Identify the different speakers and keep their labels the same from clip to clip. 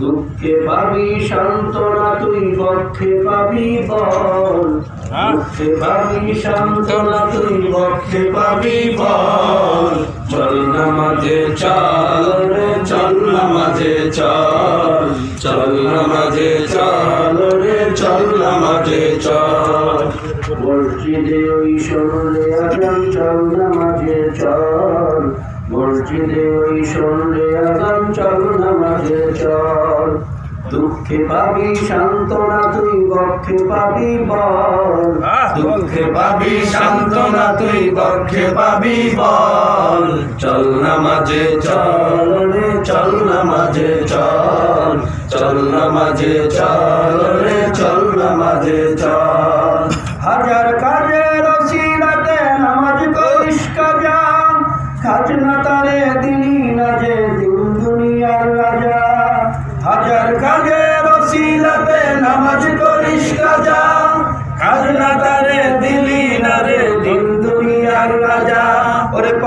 Speaker 1: দুঃখে পাবি সান্ত্বনা তুই পক্ষে পাবি বল। দুঃখে পাবি সান্ত্বনা তুই পক্ষে পাবি বল। চল না মাঝে চল রে চল না মাঝে চল। চল না মাঝে চল রে চল না মাঝে চল। মসজিদে ওই সরলে আজান চল না মাঝে চল। মসজিদে ওই সরলে আজান চল না মাঝে চল। দুঃখে পাবি সান্ত্বনা তুই বক্ষে পাবি বল। দুঃখে পাবি সান্ত্বনা তুই বক্ষে পাবি বল। চল না মাঝে চল রে চল না মাঝে চল। চল না মাঝে চল রে চল না মাঝে চল।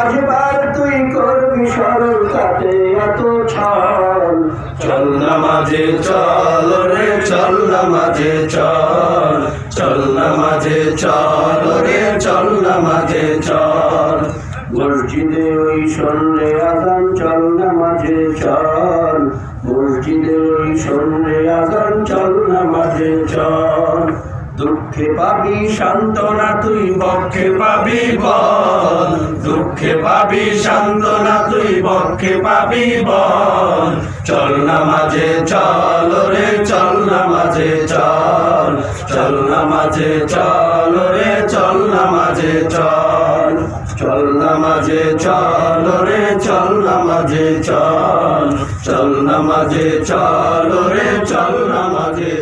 Speaker 1: পাঁচবার তুই করবি সরল কাটে এত ছল। চল না মাঝে চল রে চল না মাঝে চল। চল না মাঝে চল রে চল না মাঝে চল। মসজিদে ওই সন্ধ্যে আদান চল না মাঝে চল। মসজিদে ওই সন্ধ্যে আদান চল না মাঝে চল। দুঃখে পাবি সান্ত্বনা তুই বক্ষে পাবি বল। দুঃখে পাবি, সান্ত্বনা তুই বক্ষে পাবি, বল। চল না মাঝে, চল রে, চল না মাঝে, চল। চল না মাঝে, চল রে, চল না মাঝে, চল। চল না মাঝে, চল রে, চল না মাঝে, চল। চল না মাঝে, চল রে, চল না মাঝে